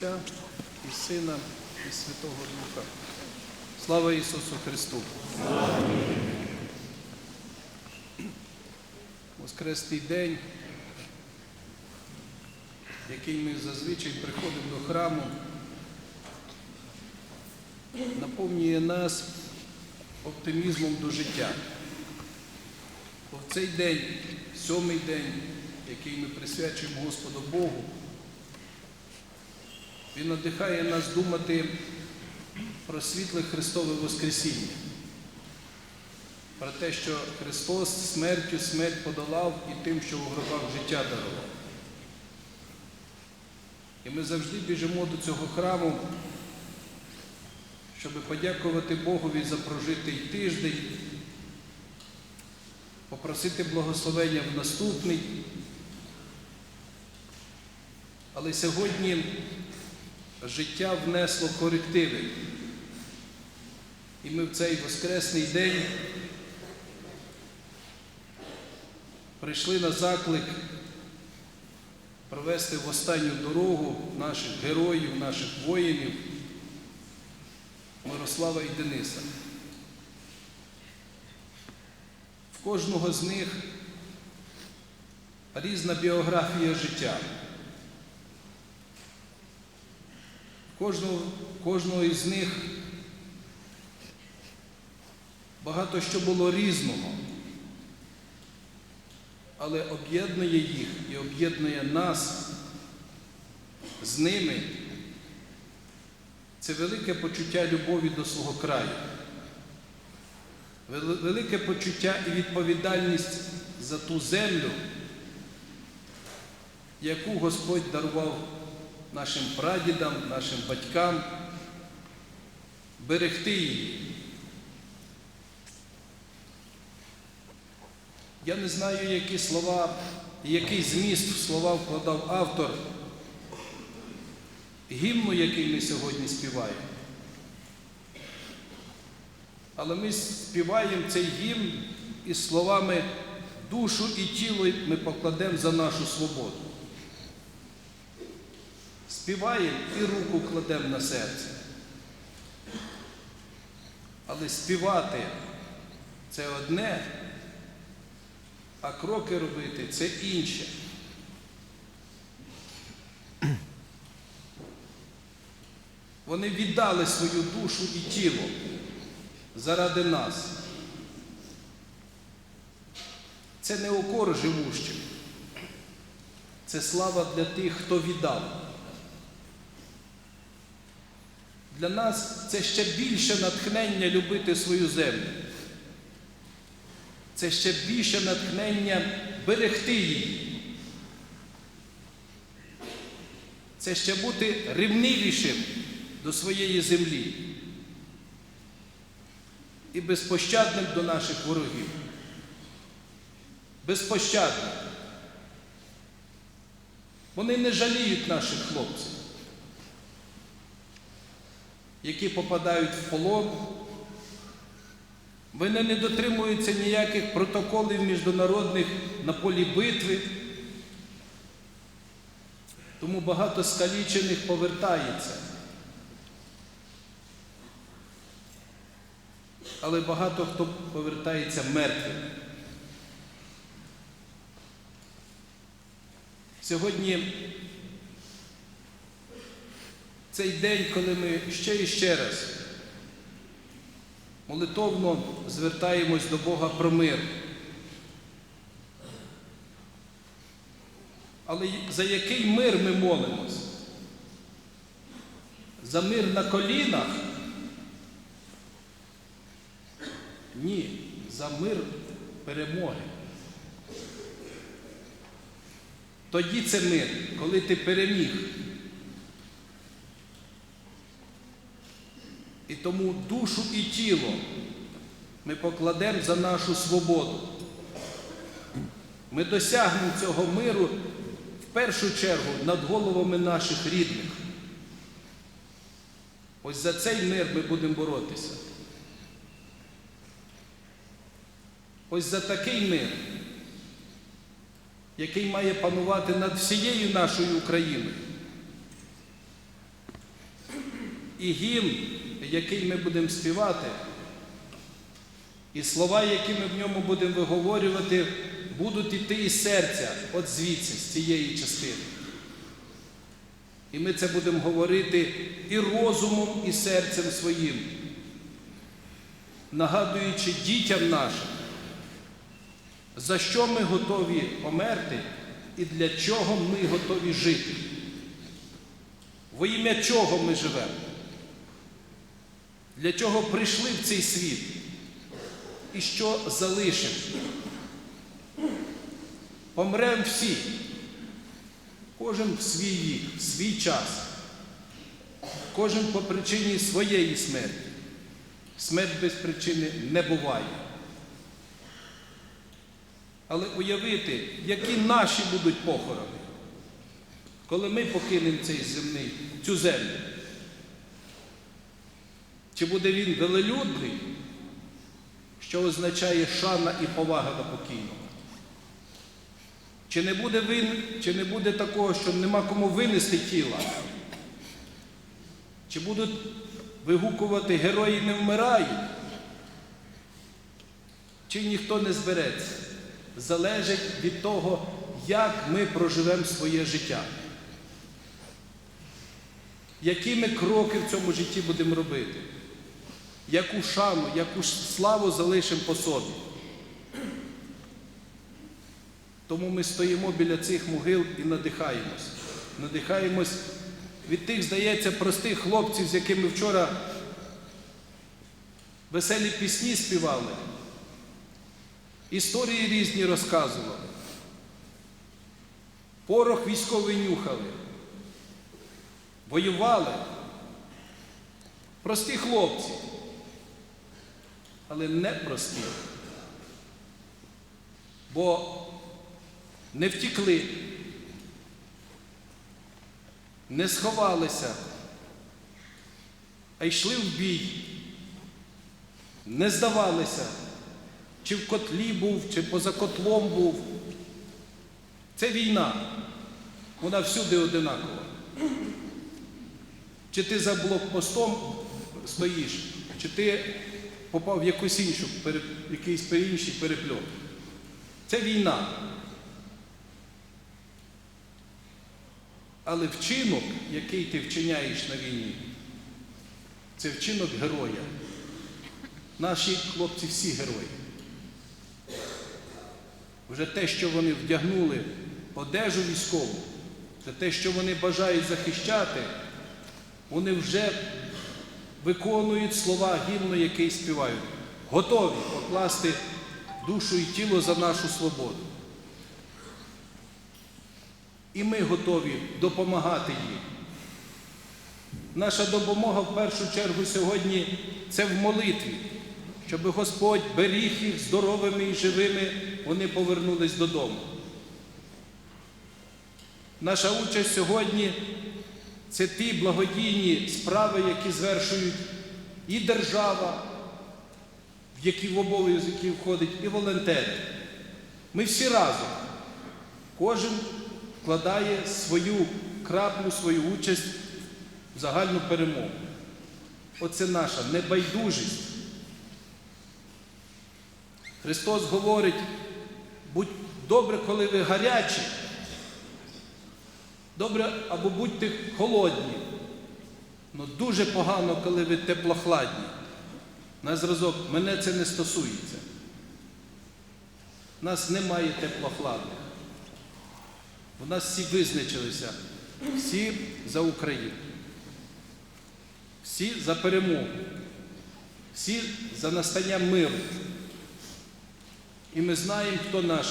І Сина, і Святого Духа. Слава Ісусу Христу! Воскресний день, який ми зазвичай приходимо до храму, наповнює нас оптимізмом до життя. Бо в цей день, сьомий день, який ми присвячуємо Господу Богу, він надихає нас думати про світле Христове Воскресіння, про те, що Христос смертю смерть подолав і тим, що в гробах життя дарував. І ми завжди біжимо до цього храму, щоб подякувати Богові за прожитий тиждень, попросити благословення в наступний. Але сьогодні життя внесло корективи. І ми в цей Воскресний день прийшли на заклик провести в останню дорогу наших героїв, наших воїнів Мирослава і Дениса. В кожного з них різна біографія життя. Кожного, кожного із них багато що було різного, але об'єднує їх і об'єднує нас з ними. Це велике почуття любові до свого краю, велике почуття і відповідальність за ту землю, яку Господь дарував нашим прадідам, нашим батькам, берегти її. Я не знаю, які слова, який зміст в слова вкладав автор гімну, який ми сьогодні співаємо. Але ми співаємо цей гімн із словами душу і тіло ми покладемо за нашу свободу. Співаємо і руку кладемо на серце. Але співати це одне, а кроки робити це інше. Вони віддали свою душу і тіло заради нас. Це не окор живущим. Це слава для тих, хто віддав. Для нас це ще більше натхнення любити свою землю. Це ще більше натхнення берегти її. Це ще бути ревнивішим до своєї землі і безпощадним до наших ворогів. Безпощадним. Вони не жаліють наших хлопців які попадають в полон. Вони не дотримуються ніяких протоколів міжнародних на полі битви. Тому багато скалічених повертається. Але багато хто повертається мертвим. Сьогодні цей день, коли ми ще і ще раз молитовно звертаємось до Бога про мир. Але за який мир ми молимось? За мир на колінах? Ні, за мир перемоги. Тоді це мир, коли ти переміг. І тому душу і тіло ми покладемо за нашу свободу. Ми досягнемо цього миру в першу чергу над головами наших рідних. Ось за цей мир ми будемо боротися. Ось за такий мир, який має панувати над всією нашою Україною. І гімн, який ми будемо співати, і слова, які ми в ньому будемо виговорювати, будуть іти із серця, от звідси, з цієї частини. І ми це будемо говорити і розумом, і серцем своїм, нагадуючи дітям нашим, за що ми готові померти і для чого ми готові жити. Во ім'я чого ми живемо? Для чого прийшли в цей світ? І що залишимо? Помремо всі, кожен в свій вік, в свій час, кожен по причині своєї смерті. Смерть без причини не буває. Але уявити, які наші будуть похорони, коли ми покинемо цей земний, цю землю. Чи буде він велелюдний, що означає шана і повага до покійного? Чи не буде вин, чи не буде такого, що нема кому винести тіла? Чи будуть вигукувати герої не вмирають? Чи ніхто не збереться? Залежить від того, як ми проживемо своє життя. Які ми кроки в цьому житті будемо робити? Яку шану, яку славу залишимо по собі? Тому ми стоїмо біля цих могил і надихаємось. Надихаємось від тих, здається, простих хлопців, з якими вчора веселі пісні співали, історії різні розказували, порох військовий нюхали, воювали. Прості хлопці, але не прості. Бо не втікли, не сховалися, а йшли в бій, не здавалися, чи в котлі був, чи поза котлом був. Це війна, вона всюди одинакова. Чи ти за блокпостом стоїш, чи ти попав в якусь іншу, якийсь інший перепльот. Це війна. Але вчинок, який ти вчиняєш на війні, це вчинок героя. Наші хлопці всі герої. Вже те, що вони вдягнули одежу військову, це те, що вони бажають захищати, вони вже виконують слова гімну, який співають, готові покласти душу і тіло за нашу свободу. І ми готові допомагати їм. Наша допомога в першу чергу сьогодні це в молитві, щоб Господь беріг їх здоровими і живими, вони повернулись додому. Наша участь сьогодні це ті благодійні справи, які звершують і держава, в які в обов'язки входить, і волонтери. Ми всі разом. Кожен вкладає свою краплю, свою участь в загальну перемогу. Оце наша небайдужість. Христос говорить, будь добре, коли ви гарячі, добре або будьте холодні, але дуже погано, коли ви теплохладні. На зразок, мене це не стосується. Нас немає теплохладних. У нас всі визначилися, всі за Україну, всі за перемогу, всі за настання миру. І ми знаємо, хто наш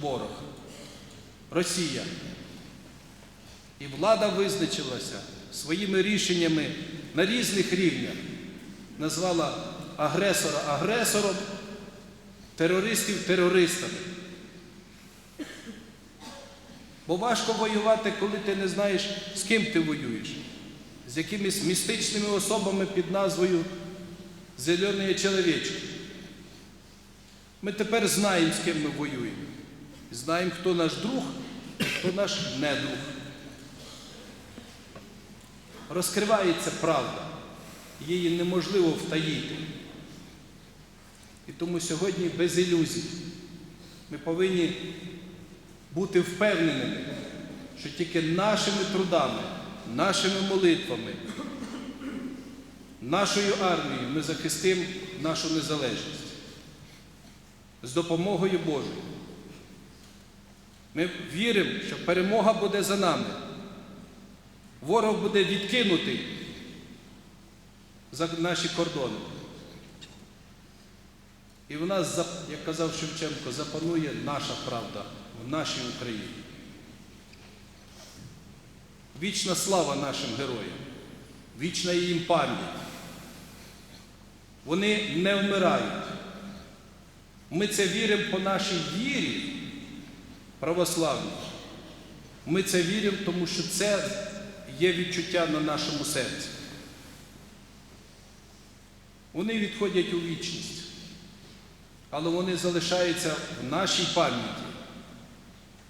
ворог Росія. І влада визначилася своїми рішеннями на різних рівнях, назвала агресора агресором, терористів терористами. Бо важко воювати, коли ти не знаєш, з ким ти воюєш, з якимись містичними особами під назвою Зелений чоловічок. Ми тепер знаємо, з ким ми воюємо. Знаємо, хто наш друг, хто наш недруг. Розкривається правда. її неможливо втаїти. І тому сьогодні без ілюзій ми повинні бути впевненими, що тільки нашими трудами, нашими молитвами, нашою армією ми захистимо нашу незалежність з допомогою Божою. Ми віримо, що перемога буде за нами. Ворог буде відкинутий за наші кордони. І в нас, як казав Шевченко, запанує наша правда в нашій Україні. Вічна слава нашим героям, вічна їм пам'ять. Вони не вмирають. Ми це віримо по нашій вірі православній. Ми це віримо, тому що це є відчуття на нашому серці. Вони відходять у вічність, але вони залишаються в нашій пам'яті.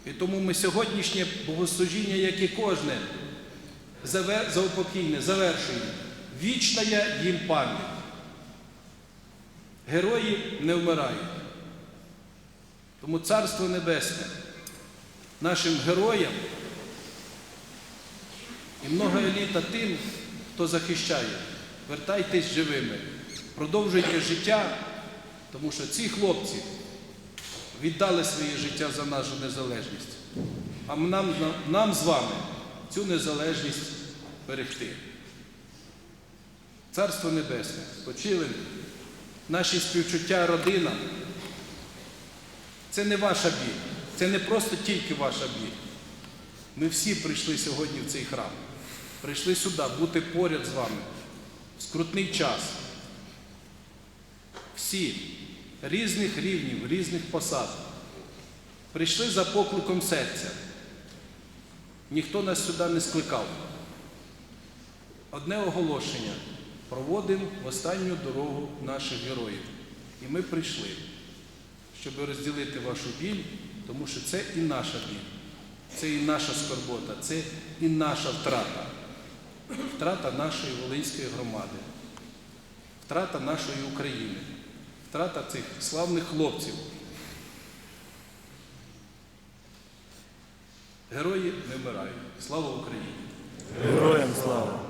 І тому ми сьогоднішнє богослужіння, як і кожне, заупокійне, завершуємо. Вічна їм пам'ять. Герої не вмирають. Тому Царство Небесне нашим героям і много еліта тим, хто захищає. Вертайтесь живими, продовжуйте життя, тому що ці хлопці віддали своє життя за нашу незалежність. А нам, нам з вами цю незалежність берегти. Царство Небесне, спочили наші співчуття родинам. Це не ваша біль, це не просто тільки ваша біль. Ми всі прийшли сьогодні в цей храм. Прийшли сюди бути поряд з вами в скрутний час. Всі різних рівнів, різних посад. Прийшли за покликом серця. Ніхто нас сюди не скликав. Одне оголошення. Проводимо в останню дорогу наших героїв. І ми прийшли, щоб розділити вашу біль, тому що це і наша біль, це і наша скорбота, це і наша втрата. Втрата нашої Волинської громади, втрата нашої України, втрата цих славних хлопців. Герої не вмирають. Слава Україні! Героям слава!